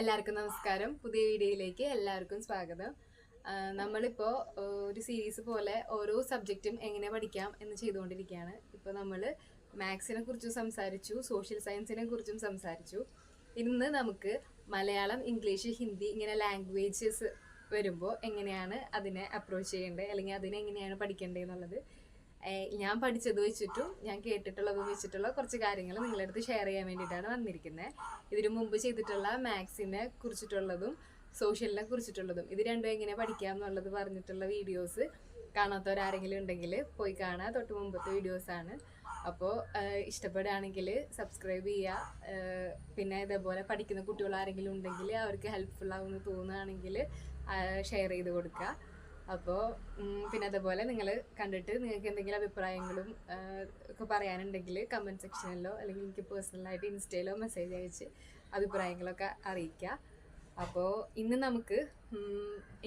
എല്ലാവർക്കും നമസ്കാരം. പുതിയ വീഡിയോയിലേക്ക് എല്ലാവർക്കും സ്വാഗതം. നമ്മളിപ്പോൾ ഒരു സീരീസ് പോലെ ഓരോ സബ്ജക്റ്റും എങ്ങനെ പഠിക്കാം എന്ന് ചെയ്തുകൊണ്ടിരിക്കുകയാണ്. ഇപ്പോൾ നമ്മൾ മാത്സിനെ കുറിച്ചും സംസാരിച്ചു സോഷ്യൽ സയൻസിനെ കുറിച്ചും സംസാരിച്ചു. ഇന്ന് നമുക്ക് മലയാളം ഇംഗ്ലീഷ് ഹിന്ദി ഇങ്ങനെ ലാംഗ്വേജസ് വരുമ്പോൾ എങ്ങനെയാണ് അതിനെ അപ്രോച്ച് ചെയ്യേണ്ടത്? അല്ലെങ്കിൽ അതിനെ എങ്ങനെയാണ് പഠിക്കേണ്ടത് എന്നുള്ളത് ഞാൻ പഠിച്ചത് വെച്ചിട്ടും ഞാൻ കേട്ടിട്ടുള്ളത് വെച്ചിട്ടുള്ള കുറച്ച് കാര്യങ്ങൾ നിങ്ങളുടെ അടുത്ത് ഷെയർ ചെയ്യാൻ വേണ്ടിയിട്ടാണ് വന്നിരിക്കുന്നത് ഇതിനു മുമ്പ് ചെയ്തിട്ടുള്ള മാത്സിനെ കുറിച്ചിട്ടുള്ളതും സോഷ്യലിനെ കുറിച്ചിട്ടുള്ളതും ഇത് രണ്ടും എങ്ങനെ പഠിക്കാം എന്നുള്ളത് പറഞ്ഞിട്ടുള്ള വീഡിയോസ് കാണാത്തവരാരെങ്കിലും ഉണ്ടെങ്കിൽ പോയി കാണാം. തൊട്ട് മുമ്പത്തെ വീഡിയോസാണ് അപ്പോൾ ഇഷ്ടപ്പെടുകയാണെങ്കിൽ സബ്സ്ക്രൈബ് ചെയ്യുക പിന്നെ ഇതേപോലെ പഠിക്കുന്ന കുട്ടികൾ ആരെങ്കിലും ഉണ്ടെങ്കിൽ അവർക്ക് ഹെൽപ്ഫുൾ ആവുമെന്ന് തോന്നുകയാണെങ്കിൽ ഷെയർ ചെയ്ത് കൊടുക്കുക. അപ്പോൾ പിന്നെ അതുപോലെ നിങ്ങൾ കണ്ടിട്ട് നിങ്ങൾക്ക് എന്തെങ്കിലും അഭിപ്രായങ്ങളും ഒക്കെ പറയാനുണ്ടെങ്കിൽ കമന്റ് സെക്ഷനിലോ അല്ലെങ്കിൽ എനിക്ക് പേഴ്സണലായിട്ട് ഇൻസ്റ്റയിലോ മെസ്സേജ് അയച്ച് അഭിപ്രായങ്ങളൊക്കെ അറിയിക്കുക അപ്പോൾ ഇന്ന് നമുക്ക്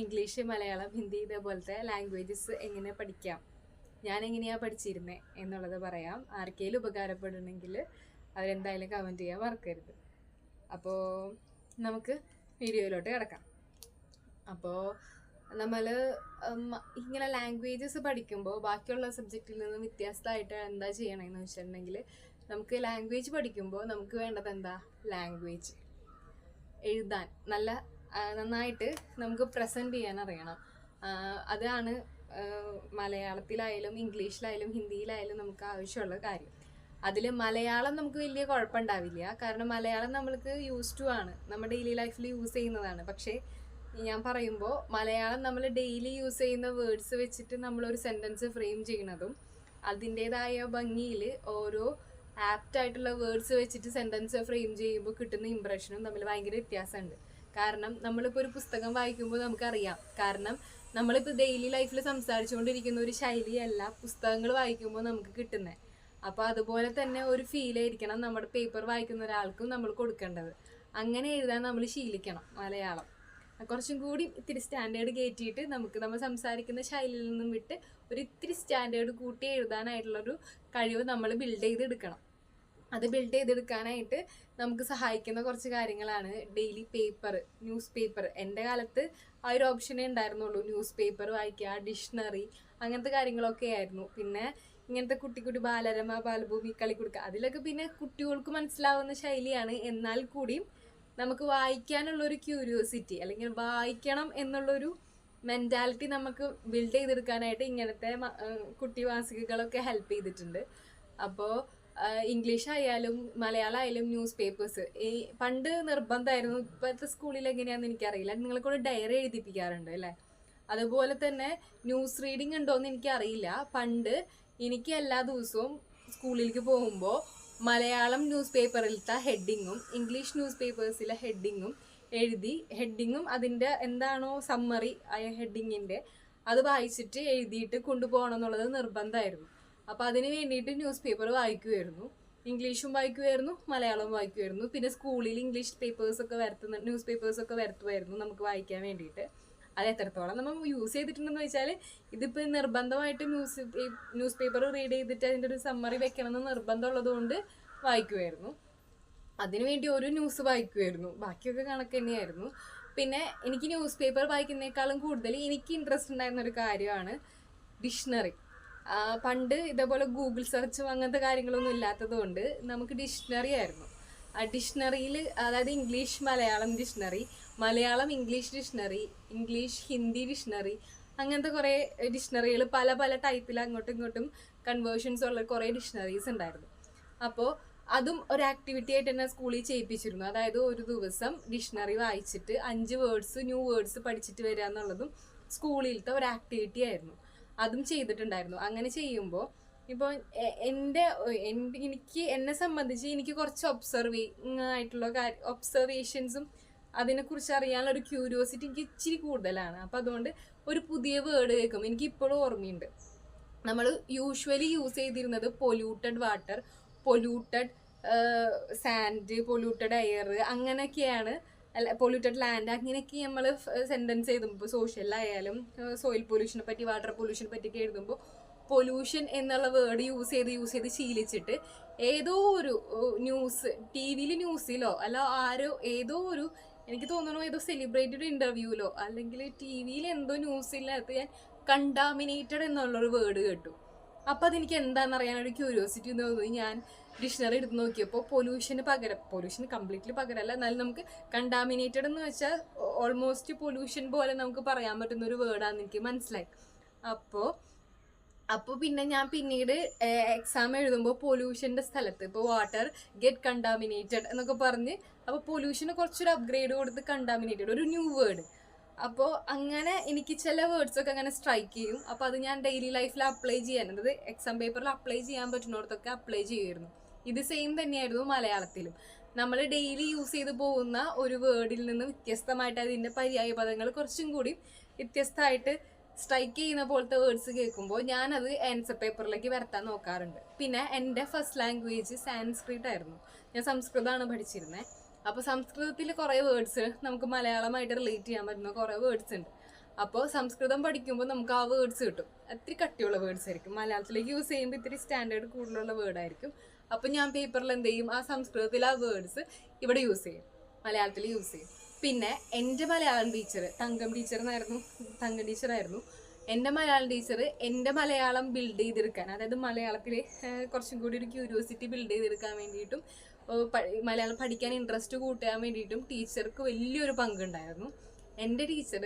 ഇംഗ്ലീഷ് മലയാളം ഹിന്ദി ഇതേപോലത്തെ ലാംഗ്വേജസ് എങ്ങനെ പഠിക്കാം ഞാൻ എങ്ങനെയാണ് പഠിച്ചിരുന്നത് എന്നുള്ളത് പറയാം. ആർക്കെങ്കിലും ഉപകാരപ്പെടുന്നെങ്കിൽ അവരെന്തായാലും കമന്റ് ചെയ്യാൻ മറക്കരുത്. അപ്പോൾ നമുക്ക് വീഡിയോയിലോട്ട് കിടക്കാം. അപ്പോൾ നമ്മൾ ഇങ്ങനെ ലാംഗ്വേജസ് പഠിക്കുമ്പോൾ ബാക്കിയുള്ള സബ്ജക്റ്റിൽ നിന്ന് വ്യത്യസ്തമായിട്ട് എന്താ ചെയ്യണമെന്ന് വെച്ചിട്ടുണ്ടെങ്കിൽ നമുക്ക് ലാംഗ്വേജ് പഠിക്കുമ്പോൾ നമുക്ക് വേണ്ടത് എന്താ? ലാംഗ്വേജ് എഴുതാൻ. നല്ല നന്നായിട്ട് നമുക്ക് പ്രസന്റ് ചെയ്യാൻ അറിയണം. അതാണ് മലയാളത്തിലായാലും ഇംഗ്ലീഷിലായാലും ഹിന്ദിയിലായാലും നമുക്ക് ആവശ്യമുള്ള കാര്യം. അതിൽ മലയാളം നമുക്ക് വലിയ കുഴപ്പമുണ്ടാവില്ല. കാരണം മലയാളം നമ്മൾക്ക് യൂസ് ടു ആണ്. നമ്മുടെ ഡെയിലി ലൈഫിൽ യൂസ് ചെയ്യുന്നതാണ്. പക്ഷേ ഞാൻ പറയുമ്പോൾ മലയാളം നമ്മൾ ഡെയിലി യൂസ് ചെയ്യുന്ന വേർഡ്സ് വെച്ചിട്ട് നമ്മളൊരു സെന്റൻസ് ഫ്രെയിം ചെയ്യണതും അതിന്റെതായ ഭംഗിയിൽ ഓരോ ആപ്റ്റ് ആയിട്ടുള്ള വേർഡ്സ് വെച്ചിട്ട് സെന്റൻസ് ഫ്രെയിം ചെയ്യുമ്പോൾ കിട്ടുന്ന ഇമ്പ്രഷനും തമ്മിൽ ഭയങ്കര വ്യത്യാസമുണ്ട്. കാരണം നമ്മളിപ്പോൾ ഒരു പുസ്തകം വായിക്കുമ്പോൾ നമുക്കറിയാം. കാരണം നമ്മളിപ്പോൾ ഡെയിലി ലൈഫിൽ സംസാരിച്ചുകൊണ്ടിരിക്കുന്ന ഒരു ശൈലിയല്ല പുസ്തകങ്ങൾ വായിക്കുമ്പോൾ നമുക്ക് കിട്ടുന്നത് അപ്പോൾ അതുപോലെ തന്നെ ഒരു ഫീൽ ആയിരിക്കണം നമ്മുടെ പേപ്പർ വായിക്കുന്ന ഒരാൾക്കും നമ്മൾ കൊടുക്കേണ്ടത്. അങ്ങനെ എഴുതാൻ നമ്മൾ ശീലിക്കണം മലയാളം. കുറച്ചും കൂടി ഇത്തിരി സ്റ്റാൻഡേർഡ് കയറ്റിയിട്ട് നമുക്ക് നമ്മൾ സംസാരിക്കുന്ന ശൈലിയിൽ നിന്നും വിട്ട് ഒരു ഇത്തിരി സ്റ്റാൻഡേർഡ് കൂട്ടി എഴുതാനായിട്ടുള്ളൊരു കഴിവ് നമ്മൾ ബിൽഡ് ചെയ്തെടുക്കണം. അത് ബിൽഡ് ചെയ്തെടുക്കാനായിട്ട് നമുക്ക് സഹായിക്കുന്ന കുറച്ച് കാര്യങ്ങളാണ് ഡെയിലി പേപ്പർ ന്യൂസ് പേപ്പർ എന്റെ കാലത്ത് ആ ഒരു ഓപ്ഷനേ ഉണ്ടായിരുന്നുള്ളൂ. ന്യൂസ് പേപ്പർ വായിക്കുക ഡിക്ഷണറി അങ്ങനത്തെ കാര്യങ്ങളൊക്കെ ആയിരുന്നു. പിന്നെ ഇങ്ങനത്തെ കുട്ടി കുട്ടി ബാലരമ ബാലഭൂമി കൊടുക്കുക. അതിലൊക്കെ പിന്നെ കുട്ടികൾക്ക് മനസ്സിലാവുന്ന ശൈലിയാണ്. എന്നാൽ കൂടിയും നമുക്ക് വായിക്കാനുള്ള ഒരു ക്യൂരിയോസിറ്റി അല്ലെങ്കിൽ വായിക്കണം എന്നുള്ളൊരു മെന്റാലിറ്റി നമുക്ക് ബിൽഡ് ചെയ്തെടുക്കാനായിട്ട് ഇങ്ങനത്തെ കുട്ടി മാസികകളൊക്കെ ഹെൽപ്പ് ചെയ്തിട്ടുണ്ട്. അപ്പോൾ ഇംഗ്ലീഷ് ആയാലും മലയാളം ആയാലും ന്യൂസ് പേപ്പേഴ്സ് ഈ പണ്ട് നിർബന്ധമായിരുന്നു. ഇപ്പോഴത്തെ സ്കൂളിൽ എങ്ങനെയാണെന്ന് എനിക്കറിയില്ല. നിങ്ങളെ കൂടെ ഡയറി എഴുതിപ്പിക്കാറുണ്ട് അല്ലേ? അതുപോലെ തന്നെ ന്യൂസ് റീഡിംഗ് ഉണ്ടോയെന്ന് എനിക്കറിയില്ല. പണ്ട് എനിക്ക് എല്ലാ ദിവസവും സ്കൂളിലേക്ക് പോകുമ്പോൾ മലയാളം ന്യൂസ് പേപ്പറിലത്തെ ഹെഡിങ്ങും ഇംഗ്ലീഷ് ന്യൂസ് പേപ്പേഴ്സിലെ ഹെഡിങ്ങും എഴുതി ഹെഡിങ്ങും അതിന്റെ എന്താണോ സമ്മറി ആയ ഹെഡിങ്ങിന്റെ അത് വായിച്ചിട്ട് എഴുതിയിട്ട് കൊണ്ടുപോകണം എന്നുള്ളത് നിർബന്ധമായിരുന്നു. അപ്പോൾ അതിന് വേണ്ടിയിട്ട് ന്യൂസ് പേപ്പർ വായിക്കുമായിരുന്നു ഇംഗ്ലീഷും വായിക്കുമായിരുന്നു മലയാളവും വായിക്കുമായിരുന്നു പിന്നെ സ്കൂളിൽ ഇംഗ്ലീഷ് പേപ്പേഴ്സൊക്കെ വരുത്തുന്ന ന്യൂസ് പേപ്പേഴ്സൊക്കെ വരുത്തുമായിരുന്നു നമുക്ക് വായിക്കാൻ വേണ്ടിയിട്ട്. അത് എത്രത്തോളം നമ്മൾ യൂസ് ചെയ്തിട്ടുണ്ടെന്ന് വെച്ചാൽ ഇതിപ്പോൾ നിർബന്ധമായിട്ട് ന്യൂസ് ന്യൂസ് പേപ്പർ റീഡ് ചെയ്തിട്ട് അതിന്റെ ഒരു സമ്മറി വെക്കണമെന്ന് നിർബന്ധമുള്ളത് കൊണ്ട് വായിക്കുമായിരുന്നു അതിനുവേണ്ടി ഒരു ന്യൂസ് വായിക്കുമായിരുന്നു ബാക്കിയൊക്കെ കണക്ക് തന്നെയായിരുന്നു. പിന്നെ എനിക്ക് ന്യൂസ് പേപ്പർ വായിക്കുന്നതിനേക്കാളും കൂടുതൽ എനിക്ക് ഇൻട്രസ്റ്റ് ഉണ്ടായിരുന്ന ഒരു കാര്യമാണ് ഡിക്ഷണറി പണ്ട് ഇതേപോലെ ഗൂഗിൾ സെർച്ചും അങ്ങനത്തെ കാര്യങ്ങളൊന്നും ഇല്ലാത്തത് കൊണ്ട് നമുക്ക് ഡിക്ഷണറി ആയിരുന്നു. ഡിക്ഷണറിയിൽ അതായത് English Malayalam dictionary Malayalam English dictionary English Hindi dictionary അങ്ങനത്തെ കുറേ ഡിക്ഷണറികൾ പല പല ടൈപ്പിൽ അങ്ങോട്ടും ഇങ്ങോട്ടും കൺവേർഷൻസ് ഉള്ള കുറേ ഡിക്ഷണറീസ് ഉണ്ടായിരുന്നു. അപ്പോൾ അതും ഒരു ആക്ടിവിറ്റി ആയിട്ട് തന്നെ സ്കൂളിൽ ചെയ്യിപ്പിച്ചിരുന്നു. അതായത് ഒരു ദിവസം ഡിക്ഷണറി വായിച്ചിട്ട് അഞ്ച് വേർഡ്സ് ന്യൂ വേർഡ്സ് പഠിച്ചിട്ട് വരിക എന്നുള്ളതും സ്കൂളിലത്തെ ഒരു ആക്ടിവിറ്റി ആയിരുന്നു. അതും ചെയ്തിട്ടുണ്ടായിരുന്നു. അങ്ങനെ ചെയ്യുമ്പോൾ ഇപ്പോൾ എന്റെ എനിക്ക് എന്നെ സംബന്ധിച്ച് എനിക്ക് കുറച്ച് ഒബ്സർവിങ് ആയിട്ടുള്ള കാര്യം ഒബ്സർവേഷൻസും അതിനെക്കുറിച്ച് അറിയാനുള്ള ഒരു ക്യൂരിയോസിറ്റി എനിക്ക് ഇച്ചിരി കൂടുതലാണ്. അപ്പം അതുകൊണ്ട് ഒരു പുതിയ വേർഡ് കേൾക്കും. എനിക്ക് ഇപ്പോഴും ഓർമ്മയുണ്ട്. നമ്മൾ യൂഷ്വലി യൂസ് ചെയ്തിരുന്നത് polluted water polluted sand polluted air അങ്ങനെയൊക്കെയാണ്. അല്ല പൊല്യൂട്ടഡ് ലാൻഡ് അങ്ങനെയൊക്കെ നമ്മൾ സെന്റൻസ് എഴുതുമ്പോൾ സോഷ്യലായാലും സോയിൽ പൊല്യൂഷനെ പറ്റി വാട്ടർ പൊല്യൂഷനെ പറ്റിയൊക്കെ എഴുതുമ്പോൾ പൊല്യൂഷൻ എന്നുള്ള വേർഡ് യൂസ് ചെയ്ത് യൂസ് ചെയ്ത് ശീലിച്ചിട്ട് ഏതോ ഒരു ന്യൂസ് ടി വിയിൽ ന്യൂസിലോ അല്ല ആരോ ഏതോ ഒരു എനിക്ക് തോന്നുന്നു ഏതോ സെലിബ്രേറ്റഡ് ഇന്റർവ്യൂലോ അല്ലെങ്കിൽ ടി വിയിൽ എന്തോ ന്യൂസിലകത്ത് ഞാൻ കണ്ടാമിനേറ്റഡ് എന്നുള്ളൊരു വേർഡ് കേട്ടു. അപ്പം അതെനിക്ക് എന്താണെന്ന് അറിയാനൊരു ക്യൂരിയോസിറ്റി തോന്നി. ഞാൻ ഡിക്ഷണറി എടുത്ത് നോക്കിയപ്പോൾ പൊല്യൂഷന് പകരം പൊല്യൂഷൻ കംപ്ലീറ്റ്ലി പകരമല്ല എന്നാലും നമുക്ക് കണ്ടാമിനേറ്റഡ് എന്ന് വെച്ചാൽ ഓൾമോസ്റ്റ് പൊല്യൂഷൻ പോലെ നമുക്ക് പറയാൻ പറ്റുന്ന ഒരു വേർഡാണെന്ന് എനിക്ക് മനസ്സിലായി. അപ്പോൾ അപ്പോൾ പിന്നെ ഞാൻ പിന്നീട് എക്സാം എഴുതുമ്പോൾ പൊല്യൂഷന്റെ സ്ഥലത്ത് ഇപ്പോൾ വാട്ടർ ഗെറ്റ് കണ്ടാമിനേറ്റഡ് എന്നൊക്കെ പറഞ്ഞ് അപ്പോൾ പൊല്യൂഷന് കുറച്ചൊരു അപ്ഗ്രേഡ് കൊടുത്ത് കണ്ടാമിനേറ്റഡ് ഒരു ന്യൂ വേർഡ് അപ്പോൾ അങ്ങനെ എനിക്ക് ചില വേർഡ്സൊക്കെ അങ്ങനെ സ്ട്രൈക്ക് ചെയ്യും. അപ്പോൾ അത് ഞാൻ ഡെയിലി ലൈഫിൽ അപ്ലൈ ചെയ്യാൻ അതായത് എക്സാം പേപ്പറിൽ അപ്ലൈ ചെയ്യാൻ പറ്റുന്നിടത്തൊക്കെ അപ്ലൈ ചെയ്യുമായിരുന്നു. ഇത് സെയിം തന്നെയായിരുന്നു മലയാളത്തിലും. നമ്മൾ ഡെയിലി യൂസ് ചെയ്ത് പോകുന്ന ഒരു വേർഡിൽ നിന്ന് വ്യത്യസ്തമായിട്ട് അതിന്റെ പര്യായ പദങ്ങൾ കുറച്ചും കൂടി വ്യത്യസ്തമായിട്ട് സ്ട്രൈക്ക് ചെയ്യുന്ന പോലത്തെ വേർഡ്സ് കേൾക്കുമ്പോൾ ഞാനത് ആൻസർ പേപ്പറിലേക്ക് വരുത്താൻ നോക്കാറുണ്ട്. പിന്നെ എന്റെ ഫസ്റ്റ് ലാംഗ്വേജ് സാൻസ്ക്രിറ്റ് ആയിരുന്നു. ഞാൻ സംസ്കൃതമാണ് പഠിച്ചിരുന്നത് അപ്പോൾ സംസ്കൃതത്തിൽ കുറേ വേർഡ്സ് നമുക്ക് മലയാളമായിട്ട് റിലേറ്റ് ചെയ്യാൻ പറ്റുന്ന കുറേ വേർഡ്സ് ഉണ്ട്. അപ്പോൾ സംസ്കൃതം പഠിക്കുമ്പോൾ നമുക്ക് ആ വേർഡ്സ് കിട്ടും. ഒത്തിരി കട്ടിയുള്ള വേർഡ്സ് ആയിരിക്കും. മലയാളത്തിലേക്ക് യൂസ് ചെയ്യുമ്പോൾ ഇത്തിരി സ്റ്റാൻഡേർഡ് കൂടുതലുള്ള വേർഡായിരിക്കും അപ്പോൾ ഞാൻ പേപ്പറിൽ എന്ത് ചെയ്യും? ആ സംസ്കൃതത്തിൽ ആ വേർഡ്സ് ഇവിടെ യൂസ് ചെയ്യും. മലയാളത്തിൽ യൂസ് ചെയ്യും. പിന്നെ എന്റെ മലയാളം ടീച്ചർ തങ്കം ടീച്ചർ എന്നായിരുന്നു തങ്കം ടീച്ചറായിരുന്നു എന്റെ മലയാളം ടീച്ചർ എന്റെ മലയാളം ബിൽഡ് ചെയ്തെടുക്കാൻ അതായത് മലയാളത്തിൽ കുറച്ചും കൂടി ഒരു ക്യൂരിയോസിറ്റി ബിൽഡ് ചെയ്തെടുക്കാൻ വേണ്ടിയിട്ടും മലയാളം പഠിക്കാൻ ഇൻട്രസ്റ്റ് കൂട്ടാൻ വേണ്ടിയിട്ടും ടീച്ചർക്ക് വലിയൊരു പങ്കുണ്ടായിരുന്നു. എന്റെ ടീച്ചർ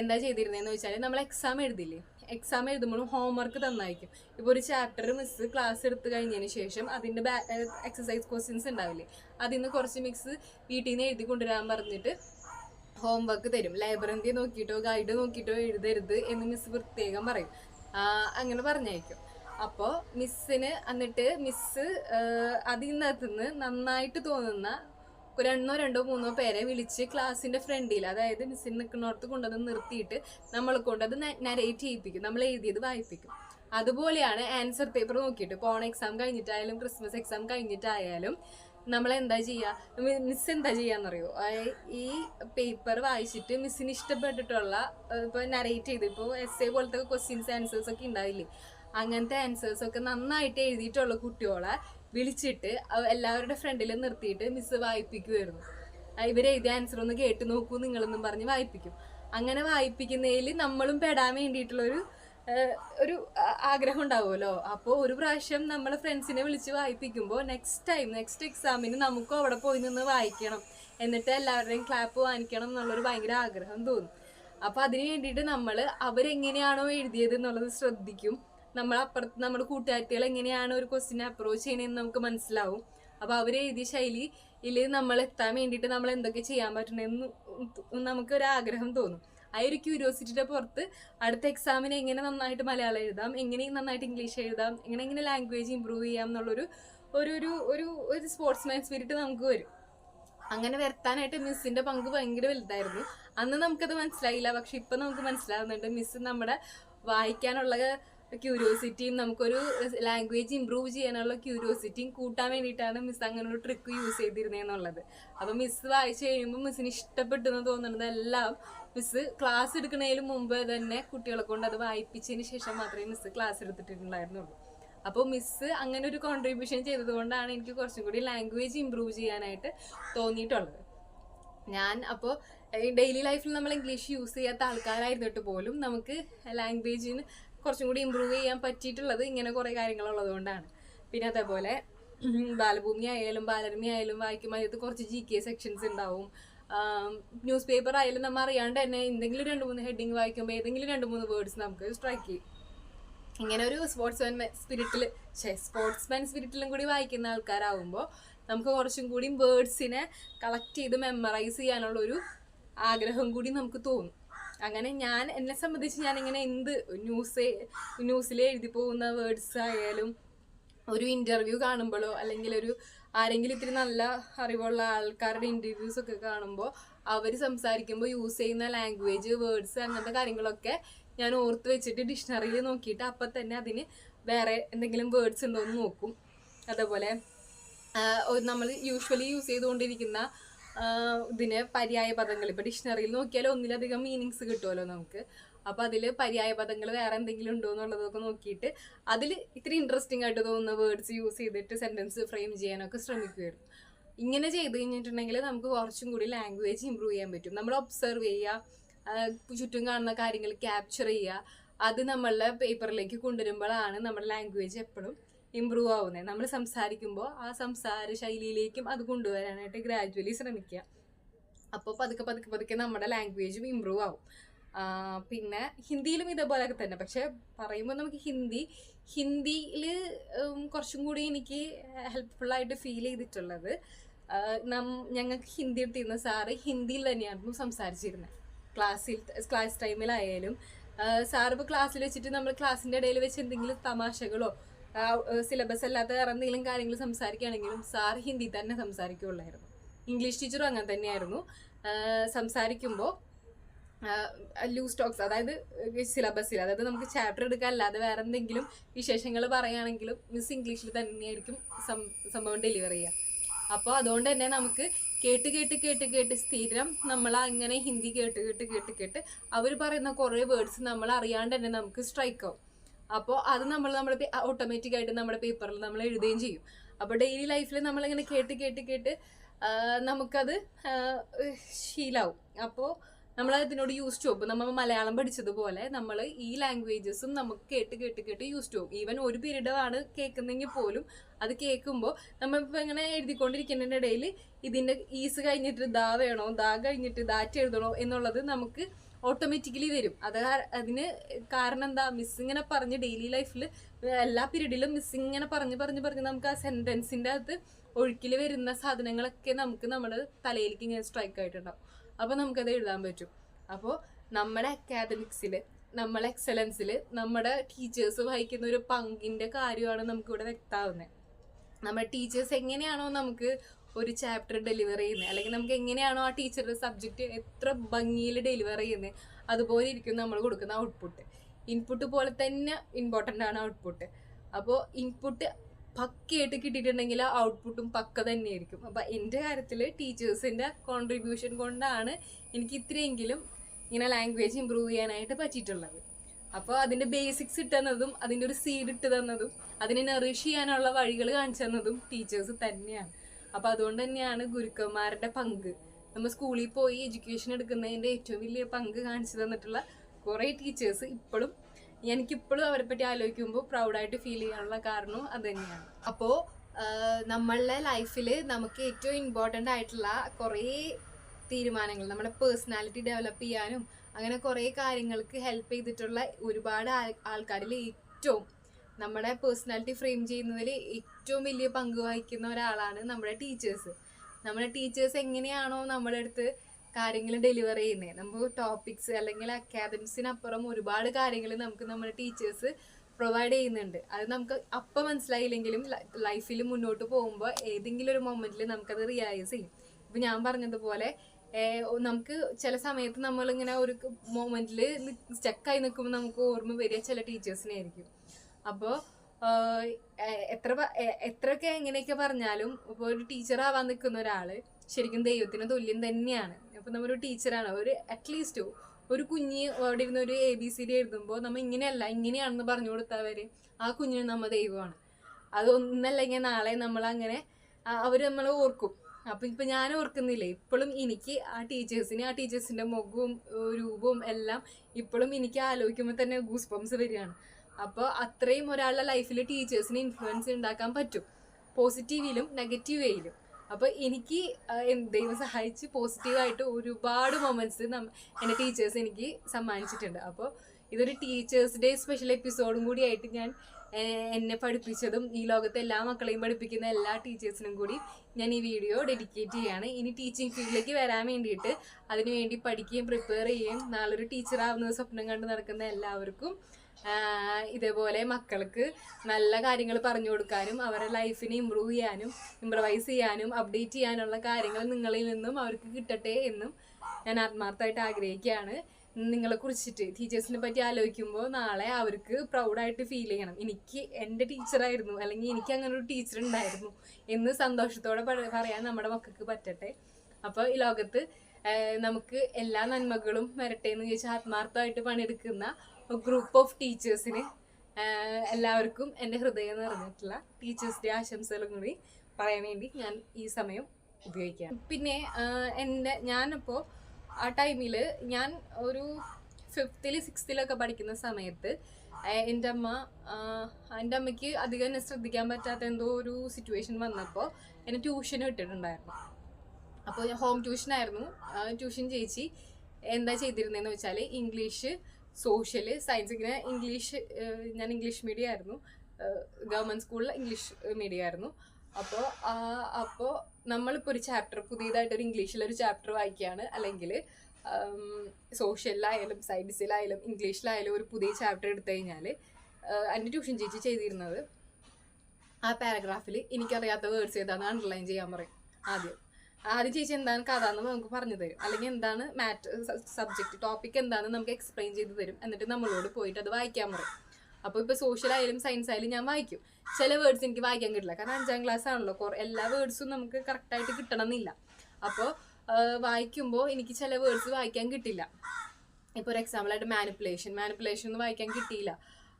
എന്താ ചെയ്തിരുന്നതെന്ന് വെച്ചാൽ നമ്മൾ എക്സാം എഴുതില്ലേ? എക്സാം എഴുതുമ്പോഴും ഹോംവർക്ക് തന്നായിരിക്കും. ഇപ്പോൾ ഒരു ചാപ്റ്റർ മിസ് ക്ലാസ് എടുത്തു കഴിഞ്ഞതിന് ശേഷം അതിന്റെ എക്സസൈസ് ക്വസ്റ്റ്യൻസ് ഉണ്ടാവില്ലേ? അതിൽ നിന്ന് കുറച്ച് മിക്സ് വീട്ടിൽ നിന്ന് എഴുതി കൊണ്ടുവരാൻ പറഞ്ഞിട്ട് ഹോംവർക്ക് തരും. ലൈബ്രറി നോക്കിയിട്ടോ ഗൈഡ് നോക്കിയിട്ടോ എഴുതരുത് എന്ന് മിസ് പ്രത്യേകം പറയും. അങ്ങനെ പറഞ്ഞയക്കും. അപ്പോൾ മിസ്സിന് എന്നിട്ട് മിസ്സ് അതിൽ നിന്ന് നന്നായിട്ട് തോന്നുന്ന ഒന്നോ രണ്ടോ മൂന്നോ പേരെ വിളിച്ച് ക്ലാസ്സിന്റെ ഫ്രണ്ടിൽ അതായത് മിസ്സിന് നിൽക്കുന്നിടത്ത് കൊണ്ടുവന്ന് നിർത്തിയിട്ട് നമ്മൾ കൊണ്ടത് നരേറ്റ് ചെയ്യിപ്പിക്കും. നമ്മൾ എഴുതിയത് വായിപ്പിക്കും. അതുപോലെയാണ് ആൻസർ പേപ്പർ നോക്കിയിട്ട്. ഇപ്പോൾ എക്സാം കഴിഞ്ഞിട്ടായാലും ക്രിസ്മസ് എക്സാം കഴിഞ്ഞിട്ടായാലും നമ്മൾ എന്താ ചെയ്യുക മിസ് എന്താ ചെയ്യാന്നറിയോ? ഈ പേപ്പർ വായിച്ചിട്ട് മിസ്സിന് ഇഷ്ടപ്പെട്ടിട്ടുള്ള ഇപ്പൊ നരേറ്റ് ചെയ്ത് ഇപ്പോൾ എസ് എ പോലത്തെ ക്വസ്റ്റ്യൻസ് ആൻസേഴ്സ് ഒക്കെ ഉണ്ടാവില്ലേ? അങ്ങനത്തെ ആൻസേഴ്സ് ഒക്കെ നന്നായിട്ട് എഴുതിയിട്ടുള്ള കുട്ടികളെ വിളിച്ചിട്ട് എല്ലാവരുടെ ഫ്രണ്ടിൽ നിർത്തിയിട്ട് മിസ് വായിപ്പിക്കുമായിരുന്നു ഇവർ എഴുതിയ ആൻസർ ഒന്ന് കേട്ട് നോക്കൂ നിങ്ങളെന്നും പറഞ്ഞ് വായിപ്പിക്കും. അങ്ങനെ വായിപ്പിക്കുന്നതിൽ നമ്മളും പെടാൻ വേണ്ടിയിട്ടുള്ളൊരു ഒരു ആഗ്രഹം ഉണ്ടാവുമല്ലോ. അപ്പോൾ ഒരു പ്രാവശ്യം നമ്മളെ ഫ്രണ്ട്സിനെ വിളിച്ച് വായിപ്പിക്കുമ്പോൾ നെക്സ്റ്റ് ടൈം നെക്സ്റ്റ് എക്സാമിന് നമുക്കും അവിടെ പോയി നിന്ന് വായിക്കണം. എന്നിട്ട് എല്ലാവരുടെയും ക്ലാപ്പ് വാങ്ങിക്കണം എന്നുള്ളൊരു ഭയങ്കര ആഗ്രഹം തോന്നും. അപ്പോൾ അതിന് വേണ്ടിയിട്ട് നമ്മൾ അവരെങ്ങനെയാണോ എഴുതിയത് എന്നുള്ളത് ശ്രദ്ധിക്കും. നമ്മൾ അപ്പുറത്ത് നമ്മുടെ കൂട്ടുകാരികൾ എങ്ങനെയാണ് ഒരു ക്വസ്റ്റിനെ അപ്രോച്ച് ചെയ്യണമെന്ന് നമുക്ക് മനസ്സിലാവും. അപ്പോൾ അവർ എഴുതിയ ശൈലി ശൈലിയിൽ നമ്മൾ എത്താൻ വേണ്ടിയിട്ട് നമ്മൾ എന്തൊക്കെ ചെയ്യാൻ പറ്റണമെന്ന് നമുക്കൊരു ആഗ്രഹം തോന്നും. ആ ഒരു ക്യൂരിയോസിറ്റിയുടെ പുറത്ത് അടുത്ത എക്സാമിന് എങ്ങനെ നന്നായിട്ട് മലയാളം എഴുതാം എങ്ങനെ നന്നായിട്ട് ഇംഗ്ലീഷ് എഴുതാം എങ്ങനെ എങ്ങനെ ലാംഗ്വേജ് ഇമ്പ്രൂവ് ചെയ്യാം എന്നുള്ളൊരു ഒരു ഒരു ഒരു ഒരു സ്പോർട്സ്മാൻ സ്പിരിറ്റ് നമുക്ക് വരും. അങ്ങനെ വരുത്താനായിട്ട് മിസ്സിന്റെ പങ്ക് ഭയങ്കര വലുതായിരുന്നു. അന്ന് നമുക്കത് മനസ്സിലായില്ല. പക്ഷെ ഇപ്പം നമുക്ക് മനസ്സിലാവുന്നുണ്ട്. മിസ്സ് നമ്മുടെ വായിക്കാനുള്ള ക്യൂരിയോസിറ്റിയും നമുക്കൊരു ലാംഗ്വേജ് ഇമ്പ്രൂവ് ചെയ്യാനുള്ള ക്യൂരിയോസിറ്റിയും കൂട്ടാൻ വേണ്ടിയിട്ടാണ് മിസ് അങ്ങനെ ഒരു ട്രിക്ക് യൂസ് ചെയ്തിരുന്നതെന്നുള്ളത് അപ്പോൾ മിസ് വായിച്ചു കഴിയുമ്പോൾ മിസ്സിന് ഇഷ്ടപ്പെട്ടു എന്ന് തോന്നുന്നത് എല്ലാം മിസ് ക്ലാസ് എടുക്കുന്നതിന് മുമ്പ് തന്നെ കുട്ടികളെ കൊണ്ട് അത് വായിപ്പിച്ചതിന് ശേഷം മാത്രമേ മിസ് ക്ലാസ് എടുത്തിട്ടുണ്ടായിരുന്നുള്ളൂ. അപ്പോൾ മിസ് അങ്ങനെ ഒരു കോൺട്രിബ്യൂഷൻ ചെയ്തതുകൊണ്ടാണ് എനിക്ക് കുറച്ചും കൂടി ലാംഗ്വേജ് ഇമ്പ്രൂവ് ചെയ്യാനായിട്ട് തോന്നിയിട്ടുള്ളത്. ഞാൻ അപ്പോൾ ഡെയിലി ലൈഫിൽ നമ്മൾ ഇംഗ്ലീഷ് യൂസ് ചെയ്യാത്ത ആൾക്കാരായിരുന്നിട്ട് പോലും നമുക്ക് ലാംഗ്വേജിന് കുറച്ചും കൂടി ഇമ്പ്രൂവ് ചെയ്യാൻ പറ്റിയിട്ടുള്ളത് ഇങ്ങനെ കുറേ കാര്യങ്ങളുള്ളത് കൊണ്ടാണ്. പിന്നെ അതേപോലെ ബാലഭൂമി ആയാലും ബാലരമി ആയാലും വായിക്കുമ്പോൾ അതിനകത്ത് കുറച്ച് ജി കെ സെക്ഷൻസ് ഉണ്ടാവും ന്യൂസ് പേപ്പർ ആയാലും നമ്മൾ അറിയാണ്ട് തന്നെ എന്തെങ്കിലും രണ്ട് മൂന്ന് ഹെഡിങ് വായിക്കുമ്പോൾ ഏതെങ്കിലും രണ്ട് മൂന്ന് വേർഡ്സ് നമുക്ക് സ്ട്രൈക്ക് ചെയ്യും. ഇങ്ങനെ ഒരു സ്പോർട്സ്മാൻ സ്പിരിറ്റിൽ സ്പോർട്സ്മാൻ സ്പിരിറ്റിലും കൂടി വായിക്കുന്ന ആൾക്കാരാകുമ്പോൾ നമുക്ക് കുറച്ചും കൂടി വേർഡ്സിനെ കളക്ട് ചെയ്ത് മെമ്മറൈസ് ചെയ്യാനുള്ള ഒരു ആഗ്രഹം കൂടി നമുക്ക് തോന്നും. അങ്ങനെ ഞാൻ എന്നെ സംബന്ധിച്ച് ഞാൻ ഇങ്ങനെ എന്ത് ന്യൂസ് ന്യൂസിൽ എഴുതി പോകുന്ന വേർഡ്സ് ആയാലും ഒരു ഇന്റർവ്യൂ കാണുമ്പോഴോ അല്ലെങ്കിൽ ഒരു ആരെങ്കിലും ഇത്തിരി നല്ല അറിവുള്ള ആൾക്കാരുടെ ഇന്റർവ്യൂസ് ഒക്കെ കാണുമ്പോൾ അവർ സംസാരിക്കുമ്പോൾ യൂസ് ചെയ്യുന്ന ലാംഗ്വേജ് വേർഡ്സ് അങ്ങനത്തെ കാര്യങ്ങളൊക്കെ ഞാൻ ഓർത്ത് വെച്ചിട്ട് ഡിക്ഷണറിയിൽ നോക്കിയിട്ട് അപ്പം തന്നെ അതിന് വേറെ എന്തെങ്കിലും വേർഡ്സ് ഉണ്ടോ എന്ന് നോക്കും. അതേപോലെ നമ്മൾ യൂഷ്വലി യൂസ് ചെയ്തുകൊണ്ടിരിക്കുന്ന ഇതിന് പര്യായ പദങ്ങൾ. ഇപ്പൊ ഡിക്ഷണറിയിൽ നോക്കിയാലോ ഒന്നിലധികം മീനിങ്സ് കിട്ടുമല്ലോ നമുക്ക്. അപ്പൊ അതിൽ പര്യായ പദങ്ങൾ വേറെ എന്തെങ്കിലും ഉണ്ടോ എന്നുള്ളതൊക്കെ നോക്കിയിട്ട് അതിൽ ഇത്തിരി ഇൻട്രസ്റ്റിംഗ് ആയിട്ട് തോന്നുന്ന വേർഡ്സ് യൂസ് ചെയ്തിട്ട് സെന്റൻസ് ഫ്രെയിം ചെയ്യാനൊക്കെ ശ്രമിക്കുമായിരുന്നു ഇങ്ങനെ ചെയ്ത് കഴിഞ്ഞിട്ടുണ്ടെങ്കിൽ നമുക്ക് കുറച്ചും കൂടി ലാംഗ്വേജ് ഇമ്പ്രൂവ് ചെയ്യാൻ പറ്റും. നമ്മൾ ഒബ്സർവ് ചെയ്യുക ചുറ്റും കാണുന്ന കാര്യങ്ങൾ ക്യാപ്ചർ ചെയ്യുക. അത് നമ്മളുടെ പേപ്പറിലേക്ക് കൊണ്ടുവരുമ്പോഴാണ് നമ്മുടെ ലാംഗ്വേജ് എപ്പോഴും ഇമ്പ്രൂവ് ആവുന്നത് നമ്മൾ സംസാരിക്കുമ്പോൾ ആ സംസാര ശൈലിയിലേക്കും അത് കൊണ്ടുവരാനായിട്ട് ഗ്രാജുവലി ശ്രമിക്കുക അപ്പോൾ പതുക്കെ പതുക്കെ പതുക്കെ നമ്മുടെ ലാംഗ്വേജും ഇമ്പ്രൂവ് ആവും. പിന്നെ ഹിന്ദിയിലും ഇതേപോലെയൊക്കെ തന്നെ. പക്ഷെ പറയുമ്പോൾ നമുക്ക് ഹിന്ദി ഹിന്ദിയിൽ കുറച്ചും കൂടി എനിക്ക് ഹെൽപ്ഫുള്ളായിട്ട് ഫീൽ ചെയ്തിട്ടുള്ളത് നം- ഞങ്ങൾക്ക് ഹിന്ദി എടുത്തിരുന്ന സാറ് ഹിന്ദിയിൽ തന്നെയായിരുന്നു സംസാരിച്ചിരുന്നത് ക്ലാസ്സിൽ ക്ലാസ് ടൈമിലായാലും സാറിപ്പോൾ ക്ലാസ്സിൽ വെച്ചിട്ട് നമ്മൾ ക്ലാസ്സിന്റെ ഇടയിൽ വെച്ച് എന്തെങ്കിലും തമാശകളോ സിലബസ് അല്ലാത്ത വേറെ എന്തെങ്കിലും കാര്യങ്ങൾ സംസാരിക്കുകയാണെങ്കിലും സാർ ഹിന്ദി തന്നെ സംസാരിക്കുകയുള്ളായിരുന്നു. ഇംഗ്ലീഷ് ടീച്ചറും അങ്ങനെ തന്നെയായിരുന്നു. സംസാരിക്കുമ്പോൾ ലൂസ് ടോക്സ് അതായത് സിലബസിൽ അതായത് നമുക്ക് ചാപ്റ്റർ എടുക്കാൻ അല്ലാതെ വേറെ എന്തെങ്കിലും വിശേഷങ്ങൾ പറയുകയാണെങ്കിലും മിസ് ഇംഗ്ലീഷിൽ തന്നെയായിരിക്കും സംഭവം ഡെലിവർ ചെയ്യുക. അപ്പോൾ അതുകൊണ്ട് തന്നെ നമുക്ക് കേട്ട് കേട്ട് കേട്ട് കേട്ട് സ്ഥിരം നമ്മൾ അങ്ങനെ ഹിന്ദി കേട്ട് കേട്ട് കേട്ട് കേട്ട് അവർ പറയുന്ന കുറേ വേർഡ്സ് നമ്മൾ അറിയാണ്ട് തന്നെ നമുക്ക് സ്ട്രൈക്ക് ആവും. അപ്പോൾ അത് നമ്മൾ നമ്മൾ ഓട്ടോമാറ്റിക് ആയിട്ട് നമ്മുടെ പേപ്പറിൽ നമ്മൾ എഴുതുകയും ചെയ്യും. അപ്പോൾ ഡെയിലി ലൈഫിൽ നമ്മളിങ്ങനെ കേട്ട് കേട്ട് കേട്ട് നമുക്കത് ശീലാവും. അപ്പോൾ നമ്മൾ അതിനോട് യൂസ് ചെയ്യും. നമ്മൾ മലയാളം പഠിച്ചതുപോലെ നമ്മൾ ഈ ലാംഗ്വേജസും നമുക്ക് കേട്ട് കേട്ട് കേട്ട് യൂസ് ചെയ്യും. ഈവൻ ഒരു പീരീഡ് ആണ് കേൾക്കുന്നെങ്കിൽ പോലും അത് കേൾക്കുമ്പോൾ നമ്മളിപ്പോൾ ഇങ്ങനെ എഴുതിക്കൊണ്ടിരിക്കുന്നതിന്റെ ഇടയിൽ ഇതിന്റെ ഈസ് കഴിഞ്ഞിട്ട് ദാ വേണോ ദാ കഴിഞ്ഞിട്ട് ദാറ്റ് എഴുതണോ എന്നുള്ളത് നമുക്ക് ഓട്ടോമാറ്റിക്കലി വരും. അത് അതിന് കാരണം എന്താ? മിസ് ഇങ്ങനെ പറഞ്ഞ് ഡെയിലി ലൈഫിൽ എല്ലാ പീരീഡിലും മിസ് ഇങ്ങനെ പറഞ്ഞ് പറഞ്ഞ് പറഞ്ഞ് നമുക്ക് ആ സെന്റൻസിന്റെ അകത്ത് ഒഴുക്കിൽ വരുന്ന സാധനങ്ങളൊക്കെ നമുക്ക് നമ്മുടെ തലയിലേക്ക് ഇങ്ങനെ സ്ട്രൈക്ക് ആയിട്ടുണ്ടാവും. അപ്പോൾ നമുക്കത് എഴുതാൻ പറ്റും. അപ്പോൾ നമ്മുടെ അക്കാദമിക്സിൽ നമ്മളെ എക്സലൻസിൽ നമ്മുടെ ടീച്ചേഴ്സ് വഹിക്കുന്ന ഒരു പങ്കിന്റെ കാര്യമാണ് നമുക്കിവിടെ വ്യക്തമാവുന്നത്. നമ്മുടെ ടീച്ചേഴ്സ് എങ്ങനെയാണോ നമുക്ക് ഒരു ചാപ്റ്റർ ഡെലിവർ ചെയ്യുന്നത് അല്ലെങ്കിൽ നമുക്ക് എങ്ങനെയാണോ ആ ടീച്ചറുടെ സബ്ജക്റ്റ് എത്ര ഭംഗിയിൽ ഡെലിവർ ചെയ്യുന്നത് അതുപോലെ ഇരിക്കും നമ്മൾ കൊടുക്കുന്ന ഔട്ട്പുട്ട് ഇൻപുട്ട് പോലെ തന്നെ ഇമ്പോർട്ടന്റ് ആണ് ഔട്ട്പുട്ട് അപ്പോൾ ഇൻപുട്ട് പക്കയായിട്ട് കിട്ടിയിട്ടുണ്ടെങ്കിൽ ആ ഔട്ട്പുട്ടും പക്ക തന്നെയായിരിക്കും. അപ്പോൾ എന്റെ കാര്യത്തിൽ ടീച്ചേഴ്സിന്റെ കോൺട്രിബ്യൂഷൻ കൊണ്ടാണ് എനിക്ക് ഇത്രയെങ്കിലും ഇങ്ങനെ ലാംഗ്വേജ് ഇമ്പ്രൂവ് ചെയ്യാനായിട്ട് പറ്റിയിട്ടുള്ളത്. അപ്പോൾ അതിന്റെ ബേസിക്സ് ഇട്ടുതന്നതും അതിന്റെ ഒരു സീഡ് ഇട്ട് തന്നതും അതിനെ നറിഷ് ചെയ്യാനുള്ള വഴികൾ കാണിച്ചു തന്നതും ടീച്ചേഴ്സ് തന്നെയാണ്. അപ്പോൾ അതുകൊണ്ട് തന്നെയാണ് ഗുരുക്കന്മാരുടെ പങ്ക്. നമ്മൾ സ്കൂളിൽ പോയി എഡ്യൂക്കേഷൻ എടുക്കുന്നതിന്റെ ഏറ്റവും വലിയ പങ്ക് കാണിച്ചു തന്നിട്ടുള്ള കുറെ ടീച്ചേഴ്സ് ഇപ്പോഴും എനിക്കിപ്പോഴും അവരെ പറ്റി ആലോചിക്കുമ്പോൾ പ്രൗഡായിട്ട് ഫീൽ ചെയ്യാനുള്ള കാരണം അത് തന്നെയാണ്. അപ്പോൾ നമ്മളുടെ ലൈഫിൽ നമുക്ക് ഏറ്റവും ഇമ്പോർട്ടന്റ് ആയിട്ടുള്ള കുറേ തീരുമാനങ്ങൾ നമ്മുടെ പേഴ്സണാലിറ്റി ഡെവലപ്പ് ചെയ്യാനും അങ്ങനെ കുറേ കാര്യങ്ങൾക്ക് ഹെൽപ്പ് ചെയ്തിട്ടുള്ള ഒരുപാട് ആൾ ആൾക്കാരിൽ ഏറ്റവും നമ്മുടെ പേഴ്സണാലിറ്റി ഫ്രെയിം ചെയ്യുന്നതിൽ ഏറ്റവും വലിയ പങ്ക് വഹിക്കുന്ന ഒരാളാണ് നമ്മുടെ ടീച്ചേഴ്സ് നമ്മുടെ ടീച്ചേഴ്സ് എങ്ങനെയാണോ നമ്മുടെ അടുത്ത് കാര്യങ്ങൾ ഡെലിവർ ചെയ്യുന്നത് നമുക്ക് ടോപ്പിക്സ് അല്ലെങ്കിൽ അക്കാദമിക്സിനപ്പുറം ഒരുപാട് കാര്യങ്ങൾ നമുക്ക് നമ്മുടെ ടീച്ചേഴ്സ് പ്രൊവൈഡ് ചെയ്യുന്നുണ്ട്. അത് നമുക്ക് അപ്പം മനസ്സിലായില്ലെങ്കിലും ലൈഫിൽ മുന്നോട്ട് പോകുമ്പോൾ ഏതെങ്കിലും ഒരു മൊമെന്റിൽ നമുക്കത് റിയലൈസ് ചെയ്യും. ഇപ്പം ഞാൻ പറഞ്ഞതുപോലെ നമുക്ക് ചില സമയത്ത് നമ്മളിങ്ങനെ ഒരു മൊമെന്റിൽ സ്റ്റക്കായി നിൽക്കുമ്പോൾ നമുക്ക് ഓർമ്മ വരിക ചില ടീച്ചേഴ്സിനെ ആയിരിക്കും. അപ്പോൾ എത്ര എത്രയൊക്കെ എങ്ങനെയൊക്കെ പറഞ്ഞാലും ഇപ്പോൾ ഒരു ടീച്ചർ ആവാൻ നിൽക്കുന്ന ഒരാൾ ശരിക്കും ദൈവത്തിന് തുല്യം തന്നെയാണ്. അപ്പോൾ നമ്മളൊരു ടീച്ചറാണ് ഒരു അറ്റ്ലീസ്റ്റ് ഒരു കുഞ്ഞ് അവിടെ ഇരുന്ന് ഒരു എ ബി സി ഡി എഴുതുമ്പോൾ നമ്മൾ ഇങ്ങനെയല്ല ഇങ്ങനെയാണെന്ന് പറഞ്ഞു കൊടുത്തവർ ആ കുഞ്ഞിന് നമ്മ ദൈവമാണ്. അതൊന്നല്ലെങ്കിൽ നാളെ നമ്മളങ്ങനെ അവർ നമ്മളെ ഓർക്കും. അപ്പം ഇപ്പം ഞാൻ ഓർക്കുന്നില്ലേ ഇപ്പോഴും എനിക്ക് ആ ടീച്ചേഴ്സിനെ ആ ടീച്ചേഴ്സിന്റെ മുഖവും രൂപവും എല്ലാം ഇപ്പോഴും എനിക്ക് ആലോചിക്കുമ്പോൾ തന്നെ ഗൂസ് പംസ് വരികയാണ്. അപ്പോൾ അത്രയും ഒരാളുടെ ലൈഫിൽ ടീച്ചേഴ്സിന് ഇൻഫ്ലുവൻസ് ഉണ്ടാക്കാൻ പറ്റും. പോസിറ്റീവിലും നെഗറ്റീവ് വേയിലും അപ്പോൾ എനിക്ക് ദൈവം സഹായിച്ച് പോസിറ്റീവായിട്ട് ഒരുപാട് മൊമെന്റ്സ് എന്റെ ടീച്ചേഴ്സ് എനിക്ക് സമ്മാനിച്ചിട്ടുണ്ട്. അപ്പോൾ ഇതൊരു ടീച്ചേഴ്സ് ഡേ സ്പെഷ്യൽ എപ്പിസോഡും കൂടി ആയിട്ട് ഞാൻ എന്നെ പഠിപ്പിച്ചതും ഈ ലോകത്തെ എല്ലാ മക്കളെയും പഠിപ്പിക്കുന്ന എല്ലാ ടീച്ചേഴ്സിനും കൂടി ഞാൻ ഈ വീഡിയോ ഡെഡിക്കേറ്റ് ചെയ്യാണ്. ഇനി ടീച്ചിങ് ഫീൽഡിലേക്ക് വരാൻ വേണ്ടിയിട്ട് അതിനുവേണ്ടി പഠിക്കുകയും പ്രിപ്പയർ ചെയ്യുകയും നാളൊരു ടീച്ചർ ആവുന്നത് സ്വപ്നം കണ്ട് നടക്കുന്ന എല്ലാവർക്കും ഇതേപോലെ മക്കൾക്ക് നല്ല കാര്യങ്ങൾ പറഞ്ഞു കൊടുക്കാനും അവരുടെ ലൈഫിനെ ഇമ്പ്രൂവ് ചെയ്യാനും ഇമ്പ്രവൈസ് ചെയ്യാനും അപ്ഡേറ്റ് ചെയ്യാനുള്ള കാര്യങ്ങൾ നിങ്ങളിൽ നിന്നും അവർക്ക് കിട്ടട്ടെ എന്നും ഞാൻ ആത്മാർത്ഥമായിട്ട് ആഗ്രഹിക്കുകയാണ്. നിങ്ങളെ കുറിച്ചിട്ട് ടീച്ചേഴ്സിനെ പറ്റി ആലോചിക്കുമ്പോൾ നാളെ അവർക്ക് പ്രൗഡായിട്ട് ഫീൽ ചെയ്യണം. എനിക്ക് എന്റെ ടീച്ചറായിരുന്നു അല്ലെങ്കിൽ എനിക്ക് അങ്ങനെ ഒരു ടീച്ചർ ഉണ്ടായിരുന്നു എന്ന് സന്തോഷത്തോടെ പറയാൻ നമ്മുടെ മക്കൾക്ക് പറ്റട്ടെ. അപ്പോൾ ഈ ലോകത്ത് നമുക്ക് എല്ലാ നന്മകളും വരട്ടെ എന്ന് ചോദിച്ചാൽ ആത്മാർത്ഥമായിട്ട് പണിയെടുക്കുന്ന ഗ്രൂപ്പ് ഓഫ് ടീച്ചേഴ്സിന് എല്ലാവർക്കും എന്റെ ഹൃദയം നിറഞ്ഞിട്ടുള്ള ടീച്ചേഴ്സ് ഡേ ആശംസകളും കൂടി പറയാൻ വേണ്ടി ഞാൻ ഈ സമയം ഉപയോഗിക്കാം പിന്നെ എന്റെ ഞാനിപ്പോൾ ആ ടൈമിൽ ഞാൻ ഒരു ഫിഫ്തിൽ സിക്സ്ത്തിലൊക്കെ പഠിക്കുന്ന സമയത്ത് എന്റെ അമ്മ എന്റെ അമ്മയ്ക്ക് അധികം എന്നെ ശ്രദ്ധിക്കാൻ പറ്റാത്ത എന്തോ ഒരു സിറ്റുവേഷൻ വന്നപ്പോൾ എന്നെ ട്യൂഷൻ ഇട്ടിട്ടുണ്ടായിരുന്നു അപ്പോൾ ഞാൻ ഹോം ട്യൂഷനായിരുന്നു ട്യൂഷൻ ചേച്ചി എന്താ ചെയ്തിരുന്നതെന്ന് വെച്ചാൽ ഇംഗ്ലീഷ് സോഷ്യൽ സയൻസ് ഇങ്ങനെ ഇംഗ്ലീഷ് ഞാൻ ഇംഗ്ലീഷ് മീഡിയം ആയിരുന്നു. ഗവൺമെന്റ് സ്കൂളിൽ ഇംഗ്ലീഷ് മീഡിയം ആയിരുന്നു. അപ്പോൾ അപ്പോൾ നമ്മളിപ്പോൾ ഒരു ചാപ്റ്റർ പുതിയതായിട്ട് ഒരു ഇംഗ്ലീഷിലൊരു ചാപ്റ്റർ വായിക്കുകയാണ്. അല്ലെങ്കിൽ സോഷ്യലിലായാലും സയൻസിലായാലും ഇംഗ്ലീഷിലായാലും ഒരു പുതിയ ചാപ്റ്റർ എടുത്തു കഴിഞ്ഞാൽ എന്റെ ട്യൂഷൻ ചേച്ചി ചെയ്തിരുന്നത് ആ പാരഗ്രാഫിൽ എനിക്കറിയാത്ത വേർഡ്സ് ഏതാണെന്ന് അണ്ടർലൈൻ ചെയ്യാൻ പറയും ആദ്യം. ആദ്യം ചേച്ചി എന്താണ് കഥ എന്ന് നമുക്ക് പറഞ്ഞു തരും. അല്ലെങ്കിൽ എന്താണ് മാറ്റർ സബ്ജക്ട് ടോപ്പിക് എന്താണെന്ന് നമുക്ക് എക്സ്പ്ലെയിൻ ചെയ്ത് തരും. എന്നിട്ട് നമ്മളോട് പോയിട്ട് അത് വായിക്കാൻ പറയും. അപ്പോൾ ഇപ്പോൾ സോഷ്യൽ ആയാലും സയൻസ് ആയാലും ഞാൻ വായിക്കും. ചില വേർഡ്സ് എനിക്ക് വായിക്കാൻ കിട്ടില്ല. കാരണം അഞ്ചാം ക്ലാസ് ആണല്ലോ. കുറേ എല്ലാ വേർഡ്സും നമുക്ക് കറക്റ്റായിട്ട് കിട്ടണമെന്നില്ല. അപ്പോൾ വായിക്കുമ്പോൾ എനിക്ക് ചില വേർഡ്സ് വായിക്കാൻ കിട്ടില്ല. ഇപ്പോൾ ഒരു എക്സാമ്പിളായിട്ട് മാനിപ്പുലേഷൻ മാനിപ്പുലേഷൻ ഒന്നും വായിക്കാൻ കിട്ടിയില്ല.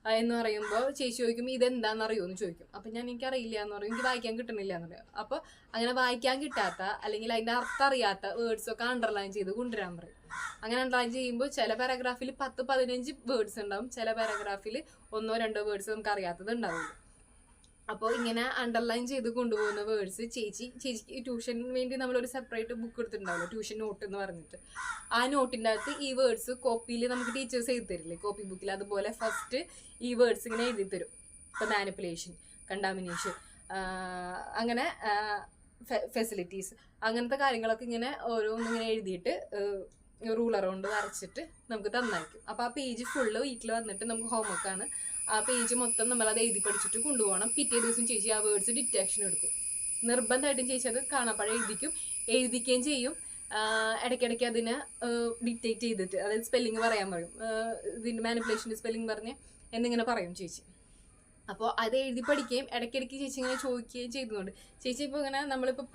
എന്ന് പറയുമ്പോൾ ചേച്ചി ചോദിക്കും ഇതെന്താണെന്ന് അറിയുമോ എന്ന് ചോദിക്കും. അപ്പം ഞാൻ എനിക്കറിയില്ല എന്ന് പറയും. എനിക്ക് വായിക്കാൻ കിട്ടണില്ല എന്ന് പറയും. അപ്പോൾ അങ്ങനെ വായിക്കാൻ കിട്ടാത്ത അല്ലെങ്കിൽ അതിന്റെ അർത്ഥം അറിയാത്ത വേർഡ്സ് ഒക്കെ അണ്ടർലൈൻ ചെയ്ത് കൊണ്ടുവരാൻ പറയും. അങ്ങനെ അണ്ടർലൈൻ ചെയ്യുമ്പോൾ ചില പാരഗ്രാഫിൽ പത്ത് പതിനഞ്ച് വേർഡ്സ് ഉണ്ടാവും. ചില പാരഗ്രാഫിൽ ഒന്നോ രണ്ടോ വേർഡ്സ് നമുക്ക് അറിയാത്തത് ഉണ്ടാവുള്ളൂ. അപ്പോൾ ഇങ്ങനെ അണ്ടർലൈൻ ചെയ്ത് കൊണ്ടുപോകുന്ന വേർഡ്സ് ചേച്ചി ചേച്ചിക്ക് ട്യൂഷന് വേണ്ടി നമ്മളൊരു സെപ്പറേറ്റ് ബുക്ക് എടുത്തിട്ടുണ്ടാവുമല്ലോ ട്യൂഷൻ നോട്ട് എന്ന് പറഞ്ഞിട്ട്. ആ നോട്ടിന്റെ അകത്ത് ഈ വേർഡ്സ് കോപ്പിയിൽ നമുക്ക് ടീച്ചേഴ്സ് എഴുതി തരില്ലേ? കോപ്പി ബുക്കിൽ അതുപോലെ ഫസ്റ്റ് ഈ വേർഡ്സ് ഇങ്ങനെ എഴുതി തരും. ഇപ്പൊ മാനിപ്പുലേഷൻ കണ്ടാമിനേഷൻ അങ്ങനെ ഫെസിലിറ്റീസ് അങ്ങനത്തെ കാര്യങ്ങളൊക്കെ ഇങ്ങനെ ഓരോന്നിങ്ങനെ എഴുതിയിട്ട് റൂളർ കൊണ്ട് വരച്ചിട്ട് നമുക്ക് തന്നയക്കും. അപ്പോൾ ആ പേജ് ഫുള്ള് വീട്ടിൽ വന്നിട്ട് നമുക്ക് ഹോംവർക്ക് ആണ്. ആ പേജ് മൊത്തം നമ്മൾ അത് എഴുതി പഠിച്ചിട്ട് കൊണ്ടുപോകണം. പിറ്റേ ദിവസം ചേച്ചി ആ വേർഡ്സ് ഡിറ്റക്ഷൻ എടുക്കും. നിർബന്ധമായിട്ടും ചേച്ചി അത് കാണാപ്പാടെ എഴുതിക്കും. എഴുതിക്കുകയും ചെയ്യും. ഇടയ്ക്കിടയ്ക്ക് അതിനെ ഡിറ്റേറ്റ് ചെയ്തിട്ട് അതായത് സ്പെല്ലിങ് പറയാൻ പറയും ഇതിന്റെ മാനിപ്പുലേഷന്റെ സ്പെല്ലിങ് പറഞ്ഞ് എന്നിങ്ങനെ പറയും ചേച്ചി. അപ്പോൾ അത് എഴുതി പഠിക്കുകയും ഇടയ്ക്കിടയ്ക്ക് ചേച്ചി ഇങ്ങനെ ചോദിക്കുകയും ചെയ്തുകൊണ്ട്. ചേച്ചി ഇപ്പോൾ ഇങ്ങനെ നമ്മളിപ്പോൾ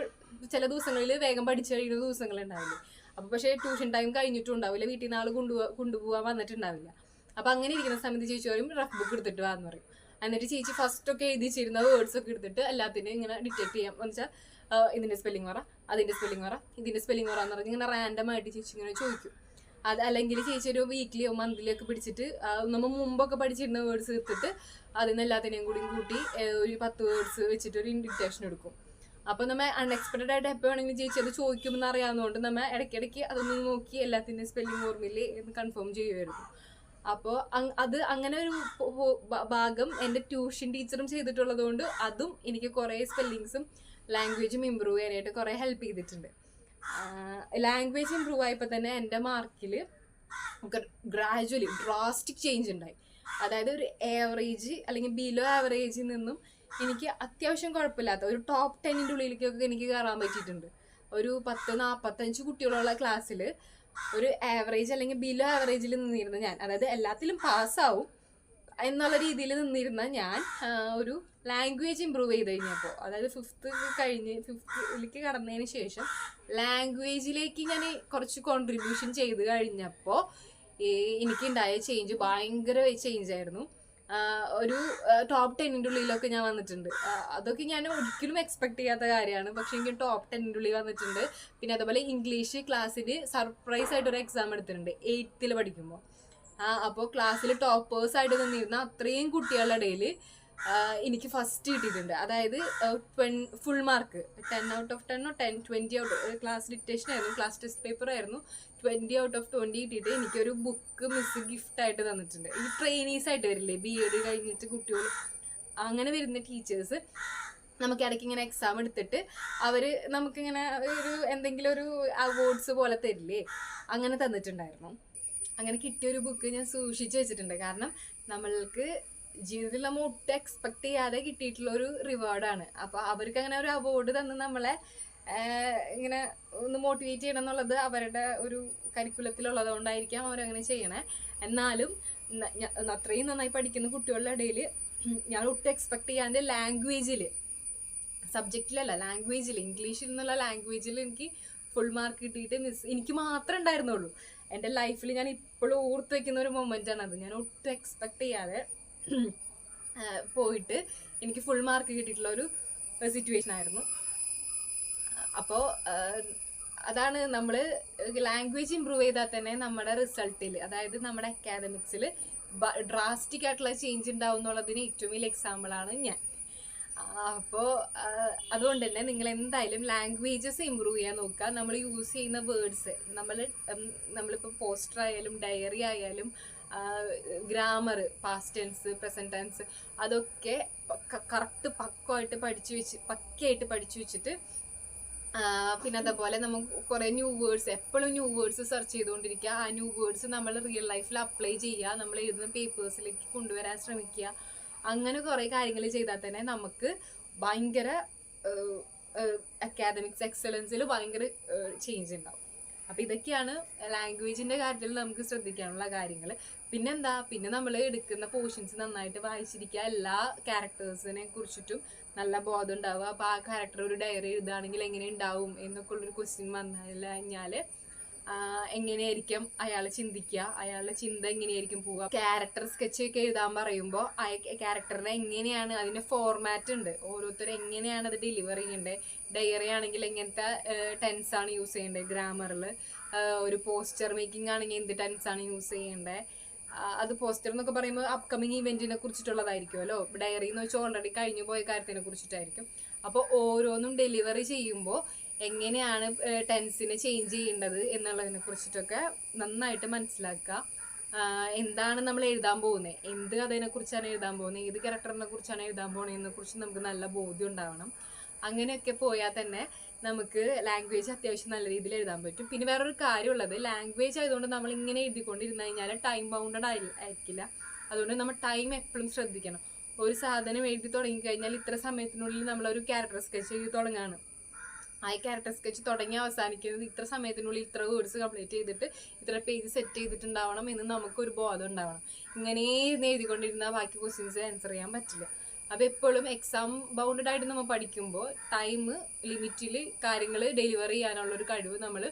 ചില ദിവസങ്ങളിൽ വേഗം പഠിച്ചു കഴിയുന്ന ദിവസങ്ങളുണ്ടാവില്ലേ? അപ്പോൾ പക്ഷേ ട്യൂഷൻ ടൈം കഴിഞ്ഞിട്ടുണ്ടാവില്ല. വീട്ടിൽ നിന്ന് ആൾ കൊണ്ടുപോ കൊണ്ടുപോകാൻ വന്നിട്ടുണ്ടാവില്ല. അപ്പോൾ അങ്ങനെ ഇരിക്കുന്ന സമയത്ത് ചേച്ചി പറയും റഫ് ബുക്ക് എടുത്തിട്ട് വാന്ന് പറയും. എന്നിട്ട് ചേച്ചി ഫസ്റ്റ് ഒക്കെ എഴുതി വെച്ചിരുന്ന വേർഡ്സ് ഒക്കെ എടുത്തിട്ട് എല്ലാത്തിനും ഇങ്ങനെ ഡിറ്റക്ട് ചെയ്യാം. എന്ന് വെച്ചാൽ ഇതിന്റെ സ്പെല്ലിംഗ് പറ അതിന്റെ സ്പെല്ലിംഗ് പറ ഇതിന്റെ സ്പെല്ലിംഗ് പറ പറഞ്ഞ് ഇങ്ങനെ റാൻഡം ആയിട്ട് ചേച്ചി ഇങ്ങനെ ചോദിക്കും. അത് അല്ലെങ്കിൽ ചേച്ചി ഒരു വീക്ക്ലിയോ മന്ത്ലിയോ ഒക്കെ പിടിച്ചിട്ട് നമ്മൾ മുമ്പൊക്കെ പഠിച്ചിരുന്ന വേർഡ്സ് എടുത്തിട്ട് അതിൽ നിന്ന് എല്ലാത്തിനെയും കൂടി കൂട്ടി ഒരു പത്ത് വേർഡ്സ് വെച്ചിട്ട് ഒരു ഇൻഡിക്റ്റേഷൻ എടുക്കും. അപ്പോൾ നമ്മൾ അൺഎക്സ്പെക്ടഡ് ആയിട്ട് എപ്പോ വേണമെങ്കിലും ചേച്ചി അത് ചോദിക്കുമെന്ന് അറിയാവുന്നതുകൊണ്ട് നമ്മൾ ഇടയ്ക്കിടയ്ക്ക് അതൊന്ന് നോക്കി എല്ലാത്തിന്റെയും സ്പെല്ലിംഗ് ഓർമ്മയിൽ കൺഫേം ചെയ്യുമായിരുന്നു അപ്പോൾ അത് അങ്ങനെ ഒരു ഭാഗം എന്റെ ട്യൂഷൻ ടീച്ചറും ചെയ്തിട്ടുള്ളത് കൊണ്ട് അതും എനിക്ക് കുറേ സ്പെല്ലിങ്സും ലാംഗ്വേജും ഇമ്പ്രൂവ് ചെയ്യാനായിട്ട് കുറേ ഹെൽപ്പ് ചെയ്തിട്ടുണ്ട്. ലാംഗ്വേജ് ഇമ്പ്രൂവ് ആയപ്പോൾ തന്നെ എന്റെ മാർക്കിൽ ഗ്രാജുവലി ഡ്രാസ്റ്റിക് ചേഞ്ച് ഉണ്ടായി. അതായത് ഒരു ആവറേജ് അല്ലെങ്കിൽ ബിലോ ആവറേജിൽ നിന്നും എനിക്ക് അത്യാവശ്യം കുഴപ്പമില്ലാത്ത ഒരു ടോപ്പ് ടെന്നിന്റെ ഉള്ളിലേക്കൊക്കെ എനിക്ക് കയറാൻ പറ്റിയിട്ടുണ്ട്. ഒരു പത്ത് നാൽപ്പത്തഞ്ച് കുട്ടികളുള്ള ക്ലാസ്സിൽ ഒരു ആവറേജ് അല്ലെങ്കിൽ ബിലോ ആവറേജിൽ നിന്നിരുന്ന ഞാൻ അതായത് എല്ലാത്തിലും പാസ്സാവും എന്നുള്ള രീതിയിൽ നിന്നിരുന്ന ഞാൻ ഒരു ലാംഗ്വേജ് ഇമ്പ്രൂവ് ചെയ്ത് കഴിഞ്ഞപ്പോൾ അതായത് ഫിഫ്ത്ത് കഴിഞ്ഞ് ഫിഫ്ത്തിലേക്ക് കടന്നതിന് ശേഷം ലാംഗ്വേജിലേക്ക് ഞാൻ കുറച്ച് കോൺട്രിബ്യൂഷൻ ചെയ്ത് കഴിഞ്ഞപ്പോൾ എനിക്കുണ്ടായ ചേഞ്ച് ഭയങ്കര ചേഞ്ച് ആയിരുന്നു. ഒരു ടോപ്പ് ടെന്നിന്റെ ഉള്ളിലൊക്കെ ഞാൻ വന്നിട്ടുണ്ട്. അതൊക്കെ ഞാൻ ഒരിക്കലും എക്സ്പെക്ട് ചെയ്യാത്ത കാര്യമാണ്. പക്ഷേ എനിക്ക് ടോപ്പ് ടെന്നിന്റെ ഉള്ളിൽ വന്നിട്ടുണ്ട്. പിന്നെ അതുപോലെ ഇംഗ്ലീഷ് ക്ലാസ്സിൽ സർപ്രൈസ് ആയിട്ട് ഒരു എക്സാം എടുത്തിട്ടുണ്ട്. എയ്ത്തിൽ പഠിക്കുമ്പോൾ ആ അപ്പോൾ ക്ലാസ്സിൽ ടോപ്പേഴ്സ് ആയിട്ട് നിന്നിരുന്ന അത്രയും കുട്ടികളുടെ ഇടയിൽ എനിക്ക് ഫസ്റ്റ് കിട്ടിയിട്ടുണ്ട്. അതായത് full mark ten out of ടെന്നോ ten twenty out class dictation ആയിരുന്നു. ക്ലാസ് ടെസ്റ്റ് പേപ്പർ ആയിരുന്നു. ട്വന്റി ഔട്ട് ഓഫ് ട്വന്റി കിട്ടിയിട്ട് എനിക്കൊരു ബുക്ക് മിസ് ഗിഫ്റ്റ് ആയിട്ട് തന്നിട്ടുണ്ട്. ഈ ട്രെയിനീസ് ആയിട്ട് വരില്ലേ? ബി എഡ് കഴിഞ്ഞിട്ട് കുട്ടികൾ. അങ്ങനെ വരുന്ന ടീച്ചേഴ്സ് നമുക്ക് ഇടയ്ക്ക് ഇങ്ങനെ എക്സാം എടുത്തിട്ട് അവർ നമുക്കിങ്ങനെ ഒരു എന്തെങ്കിലും ഒരു അവാർഡ്സ് പോലെ തരില്ലേ? അങ്ങനെ തന്നിട്ടുണ്ടായിരുന്നു. അങ്ങനെ കിട്ടിയ ഒരു ബുക്ക് ഞാൻ സൂക്ഷിച്ച് വെച്ചിട്ടുണ്ട്. കാരണം നമ്മൾക്ക് ജീവിതത്തിൽ നമ്മൾ ഒട്ടും എക്സ്പെക്ട് ചെയ്യാതെ കിട്ടിയിട്ടുള്ള ഒരു റിവാർഡാണ് അപ്പോൾ അവർക്ക് അങ്ങനെ ഒരു അവാർഡ് തന്ന് നമ്മളെ ഇങ്ങനെ ഒന്ന് മോട്ടിവേറ്റ് ചെയ്യണം എന്നുള്ളത് അവരുടെ ഒരു കരിക്കുലത്തിലുള്ളത് കൊണ്ടായിരിക്കാം അവരങ്ങനെ ചെയ്യണേ. എന്നാലും അത്രയും നന്നായി പഠിക്കുന്ന കുട്ടികളുടെ ഇടയിൽ ഞാൻ ഒട്ടും എക്സ്പെക്ട് ചെയ്യാതെ ലാംഗ്വേജിൽ സബ്ജക്റ്റിലല്ല ലാംഗ്വേജിൽ ഇംഗ്ലീഷിൽ നിന്നുള്ള ലാംഗ്വേജിൽ എനിക്ക് ഫുൾ മാർക്ക് കിട്ടിയിട്ട് മിസ് എനിക്ക് മാത്രമേ ഉണ്ടായിരുന്നുള്ളൂ. എന്റെ ലൈഫിൽ ഞാൻ ഇപ്പോഴും ഓർത്ത് വെക്കുന്ന ഒരു മൊമെന്റ് ആണ് അത് ഞാൻ ഒട്ടും എക്സ്പെക്ട് ചെയ്യാതെ പോയിട്ട് എനിക്ക് ഫുൾ മാർക്ക് കിട്ടിയിട്ടുള്ള ഒരു സിറ്റുവേഷൻ ആയിരുന്നു. അപ്പോൾ അതാണ് നമ്മൾ ലാംഗ്വേജ് ഇമ്പ്രൂവ് ചെയ്താൽ തന്നെ നമ്മുടെ റിസൾട്ടിൽ അതായത് നമ്മുടെ അക്കാദമിക്സിൽ ഡ്രാസ്റ്റിക് ആയിട്ടുള്ള ചേഞ്ച് ഉണ്ടാവും എന്നുള്ളതിന് ഏറ്റവും വലിയ എക്സാമ്പിളാണ് ഞാൻ. അപ്പോൾ അതുകൊണ്ട് തന്നെ നിങ്ങൾ എന്തായാലും ലാംഗ്വേജസ് ഇമ്പ്രൂവ് ചെയ്യാൻ നോക്കുക. നമ്മൾ യൂസ് ചെയ്യുന്ന വേർഡ്സ് നമ്മൾ നമ്മളിപ്പോൾ പോസ്റ്റർ ആയാലും ഡയറി ആയാലും grammar past tense present tense അതൊക്കെ കറക്റ്റ് പക്കമായിട്ട് പഠിച്ചു വെച്ച് പക്കയായിട്ട് പഠിച്ചു വെച്ചിട്ട് പിന്നെ അതേപോലെ നമുക്ക് കുറേ ന്യൂ വേർഡ്സ് എപ്പോഴും ന്യൂ വേർഡ്സ് സെർച്ച് ചെയ്തുകൊണ്ടിരിക്കുക. ആ ന്യൂ വേർഡ്സ് നമ്മൾ റിയൽ ലൈഫിൽ അപ്ലൈ ചെയ്യുക. നമ്മൾ എഴുതുന്ന പേപ്പേഴ്സിലേക്ക് കൊണ്ടുവരാൻ ശ്രമിക്കുക. അങ്ങനെ കുറേ കാര്യങ്ങൾ ചെയ്താൽ തന്നെ നമുക്ക് ഭയങ്കര അക്കാദമിക്സ് എക്സലൻസിൽ ഭയങ്കര ചേഞ്ച് ഉണ്ടാവും അപ്പോൾ ഇതൊക്കെയാണ് ലാംഗ്വേജിന്റെ കാര്യത്തിൽ നമുക്ക് ശ്രദ്ധിക്കാനുള്ള കാര്യങ്ങൾ പിന്നെന്താ? പിന്നെ നമ്മൾ എടുക്കുന്ന പോർഷൻസ് നന്നായിട്ട് വായിച്ചിരിക്കുക. എല്ലാ ക്യാരക്ടേഴ്സിനെ കുറിച്ചിട്ടും നല്ല ബോധം ഉണ്ടാവുക. അപ്പോൾ ആ ക്യാരക്ടർ ഒരു ഡയറി എഴുതുകയാണെങ്കിൽ എങ്ങനെ ഉണ്ടാവും എന്നൊക്കെ ഉള്ളൊരു ക്വസ്റ്റ്യൻ വന്നാൽ കഴിഞ്ഞാൽ എങ്ങനെയായിരിക്കും അയാൾ ചിന്തിക്കുക? അയാളുടെ ചിന്ത എങ്ങനെയായിരിക്കും പോവുക? ക്യാരക്ടർ സ്കെച്ച് ഒക്കെ എഴുതാൻ പറയുമ്പോൾ ആ ക്യാരക്ടറിനെ എങ്ങനെയാണ് അതിന്റെ ഫോർമാറ്റ് ഉണ്ട്. ഓരോരുത്തർ എങ്ങനെയാണ് അത് ഡെലിവർ ചെയ്യേണ്ടത് ഡയറി ആണെങ്കിൽ എങ്ങനത്തെ ടെൻസ് ആണ് യൂസ് ചെയ്യേണ്ടത് ഗ്രാമറിൽ ഒരു പോസ്റ്റർ മേക്കിംഗ് ആണെങ്കിൽ എന്ത് ടെൻസ് ആണ് യൂസ് ചെയ്യേണ്ടത് അത് പോസ്റ്റർ എന്നൊക്കെ പറയുമ്പോൾ അപ്കമിങ് ഇവന്റിനെ കുറിച്ചിട്ടുള്ളതായിരിക്കുമല്ലോ ഡയറി എന്ന് വെച്ചാൽ ഓൾറെഡി കഴിഞ്ഞു പോയ കാര്യത്തിനെ കുറിച്ചിട്ടായിരിക്കും. അപ്പോൾ ഓരോന്നും ഡെലിവറി ചെയ്യുമ്പോൾ എങ്ങനെയാണ് ടെൻസിനെ ചേഞ്ച് ചെയ്യേണ്ടത് എന്നുള്ളതിനെ കുറിച്ചിട്ടൊക്കെ നന്നായിട്ട് മനസ്സിലാക്കുക. എന്താണ് നമ്മൾ എഴുതാൻ പോകുന്നത് എന്ത് കഥയെ കുറിച്ചാണ് എഴുതാൻ പോകുന്നത് ഏത് ക്യാരക്ടറിനെ കുറിച്ചാണ് എഴുതാൻ പോകുന്നതിനെ കുറിച്ച് നമുക്ക് നല്ല ബോധ്യം ഉണ്ടാവണം. അങ്ങനെയൊക്കെ പോയാൽ തന്നെ നമുക്ക് ലാംഗ്വേജ് അത്യാവശ്യം നല്ല രീതിയിൽ എഴുതാൻ പറ്റും. പിന്നെ വേറൊരു കാര്യമുള്ളത് ലാംഗ്വേജ് ആയതുകൊണ്ട് നമ്മൾ ഇങ്ങനെ എഴുതിക്കൊണ്ടിരുന്നു കഴിഞ്ഞാൽ ടൈം ബൗണ്ടഡ് ആയി ആയിരിക്കില്ല. അതുകൊണ്ട് നമ്മൾ ടൈം എപ്പോഴും ശ്രദ്ധിക്കണം. ഒരു സാധനം എഴുതി തുടങ്ങി കഴിഞ്ഞാൽ ഇത്ര സമയത്തിനുള്ളിൽ നമ്മളൊരു ക്യാരക്ടർ സ്കെച്ച് എഴുതി തുടങ്ങാണ്. ആ ക്യാരക്ടർ സ്കെച്ച് തുടങ്ങി അവസാനിക്കുന്നത് ഇത്ര സമയത്തിനുള്ളിൽ ഇത്ര വേർഡ്സ് കംപ്ലീറ്റ് ചെയ്തിട്ട് ഇത്ര പേജ് സെറ്റ് ചെയ്തിട്ടുണ്ടാവണം എന്ന് നമുക്കൊരു ബോധം ഉണ്ടാവണം. ഇങ്ങനെ എഴുതിക്കൊണ്ടിരുന്നാൽ ബാക്കി ക്വസ്റ്റ്യൻസ് ആൻസർ ചെയ്യാൻ പറ്റില്ല. അപ്പോൾ എപ്പോഴും എക്സാം ബൗണ്ടഡ് ആയിട്ട് നമ്മൾ പഠിക്കുമ്പോൾ ടൈം ലിമിറ്റിൽ കാര്യങ്ങൾ ഡെലിവർ ചെയ്യാനുള്ള ഒരു കഴിവ് നമ്മൾ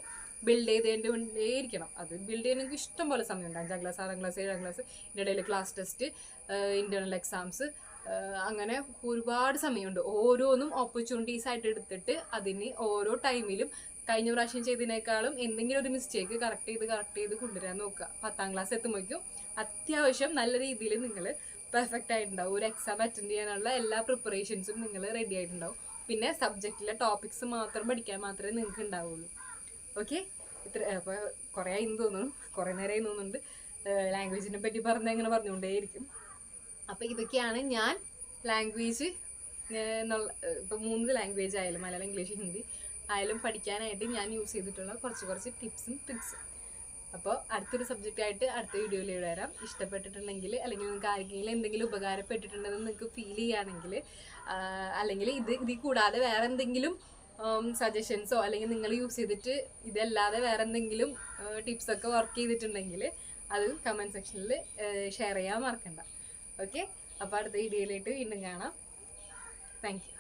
ബിൽഡ് ചെയ്തേണ്ടേ ഇരിക്കണം അത് ബിൽഡ് ചെയ്യാൻ എനിക്ക് ഇഷ്ടം പോലെ സമയമുണ്ട്. അഞ്ചാം ക്ലാസ് ആറാം ക്ലാസ് ഏഴാം ക്ലാസ് ഇതിന്റെ ഇടയിൽ ക്ലാസ് ടെസ്റ്റ് ഇന്റേർണൽ എക്സാംസ് അങ്ങനെ ഒരുപാട് സമയമുണ്ട്. ഓരോന്നും ഓപ്പർച്യൂണിറ്റീസ് ആയിട്ട് എടുത്തിട്ട് അതിന് ഓരോ ടൈമിലും കഴിഞ്ഞ പ്രാവശ്യം ചെയ്തതിനേക്കാളും എന്തെങ്കിലും ഒരു മിസ്റ്റേക്ക് കറക്റ്റ് ചെയ്ത് കറക്റ്റ് ചെയ്ത് കൊണ്ടുവരാൻ നോക്കുക. പത്താം ക്ലാസ് എത്തുമ്പോഴേക്കും അത്യാവശ്യം നല്ല രീതിയിൽ നിങ്ങൾ പെർഫെക്റ്റ് ആയിട്ടുണ്ടാവും. ഒരു എക്സാം അറ്റൻഡ് ചെയ്യാനുള്ള എല്ലാ പ്രിപ്പറേഷൻസും നിങ്ങൾ റെഡി ആയിട്ടുണ്ടാവും. പിന്നെ സബ്ജക്റ്റിലെ ടോപ്പിക്സ് മാത്രം പഠിക്കാൻ മാത്രമേ നിങ്ങൾക്ക് ഉണ്ടാവുള്ളൂ. ഓക്കെ ഇത്ര അപ്പോൾ കുറേ ആയി തോന്നുന്നു. കുറേ നേരമായി തോന്നുന്നുണ്ട്. ലാംഗ്വേജിനെ പറ്റി പറഞ്ഞ അങ്ങനെ പറഞ്ഞുകൊണ്ടേയിരിക്കും. അപ്പോൾ ഇതൊക്കെയാണ് ഞാൻ ലാംഗ്വേജ് എന്നുള്ള ഇപ്പോൾ മൂന്ന് ലാംഗ്വേജ് ആയാലും മലയാളം ഇംഗ്ലീഷ് ഹിന്ദി ആയാലും പഠിക്കാനായിട്ട് ഞാൻ യൂസ് ചെയ്തിട്ടുള്ള കുറച്ച് കുറച്ച് ടിപ്സും ട്രിക്സും അപ്പോൾ അടുത്തൊരു സബ്ജക്റ്റായിട്ട് അടുത്ത വീഡിയോയിൽ വരാം. ഇഷ്ടപ്പെട്ടിട്ടുണ്ടെങ്കിൽ അല്ലെങ്കിൽ നിങ്ങൾക്ക് ആർക്കെങ്കിലും എന്തെങ്കിലും ഉപകാരപ്പെട്ടിട്ടുണ്ടെന്ന് നിങ്ങൾക്ക് ഫീൽ ചെയ്യുകയാണെങ്കിൽ അല്ലെങ്കിൽ ഇത് ഇതിൽ കൂടാതെ വേറെ എന്തെങ്കിലും സജഷൻസോ അല്ലെങ്കിൽ നിങ്ങൾ യൂസ് ചെയ്തിട്ട് ഇതല്ലാതെ വേറെ എന്തെങ്കിലും ടിപ്സൊക്കെ വർക്ക് ചെയ്തിട്ടുണ്ടെങ്കിൽ അത് കമന്റ് സെക്ഷനിൽ ഷെയർ ചെയ്യാൻ മറക്കണ്ട. ഓക്കെ അപ്പോൾ അടുത്ത വീഡിയോയിലായിട്ട് വീണ്ടും കാണാം. താങ്ക്